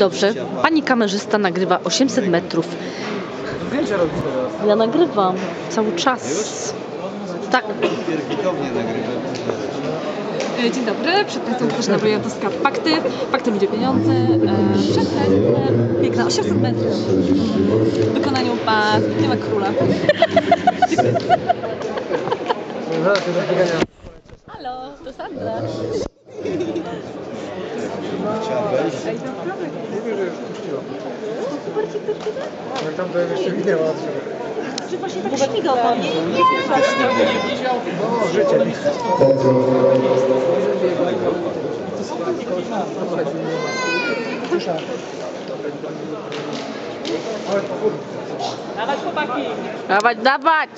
Dobrze, pani kamerzysta nagrywa 800 metrów. Ja nagrywam cały czas. Tak. Dzień dobry, przed Państwem Katarzyna Wojewódzka Fakty. Fakty ludzie pieniądze. Przed Państwem piękna 800 metrów. W wykonaniu Pana Zbigniewa Króla. Halo, to Sandra. Trzeba wejść. Mówię, że już puściła. Jak tam to jeszcze wideo Czy właśnie tak śmigał Pan? No, życie. Dawać, dawać!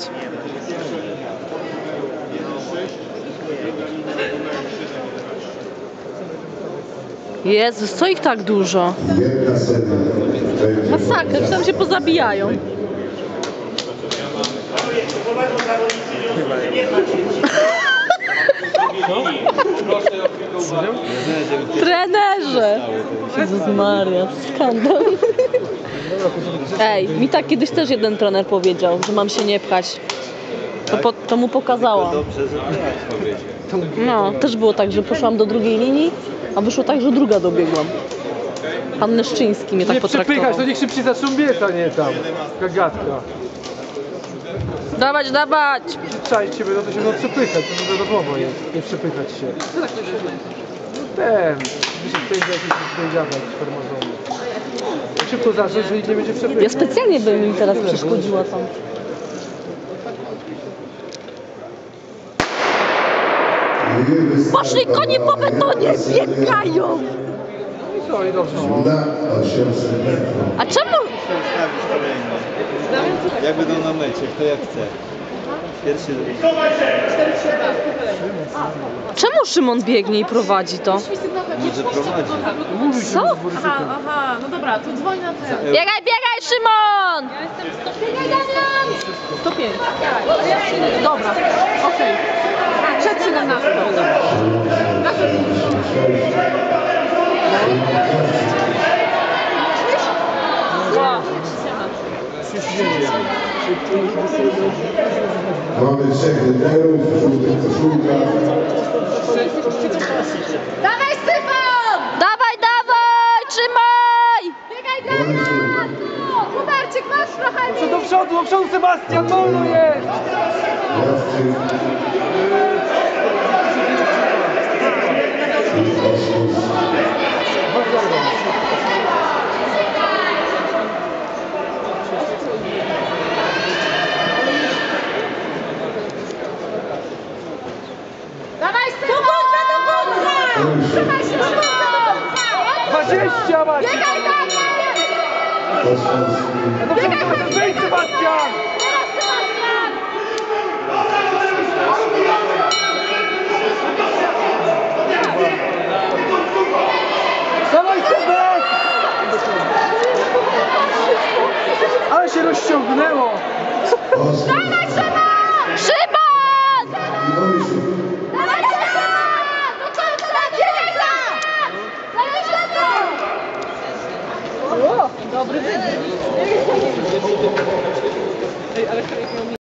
Jezus, co ich tak dużo? Masakra, czy tam się pozabijają. Trenerze! Jezus Maria, skandal. Ej, mi tak kiedyś też jeden trener powiedział, że mam się nie pchać. To, po, to mu pokazałam. No, też było tak, że poszłam do drugiej linii, a wyszło tak, że druga dobiegłam. Pan Leszczyński mnie tak Nie potraktował. przepychać, to niech się przy zaczną biec, a nie tam. Gagatka. Dawać, dawać! Się będą, to się będą przepychać, to wiadomo jest. Nie przepychać się. No ten, się tutaj jakiś tutaj gadać, farmazony. Szybko zacząć, że nie będzie przepychać. Ja specjalnie bym im teraz przeszkodziła tam. Poszli konie po betonie, biegają! No i dobrze. na 800 metrów. A czemu? Jak będą na mecie, kto jak chce. Pierwszy. Czemu Szymon biegnie i prowadzi to? Może prowadzi. Co? Aha, aha, no dobra, to dzwoń na ten. Biegaj, biegaj, Szymon! Damian! 105. Dobra, okej. Przed 17. Mamy trzech liderów, żółtych koszulkach. Dawaj, Stefan! Dawaj, dawaj, trzymaj! Biegaj, Damian! Tu! Trochę Do przodu, do przodu Sebastian, wolno jest! Dawaj, Stefan! Do końca, do końca! Trzymaj się, Szymon! 20 macie! Do przodu, wejdź Sebastian! dobry wybór.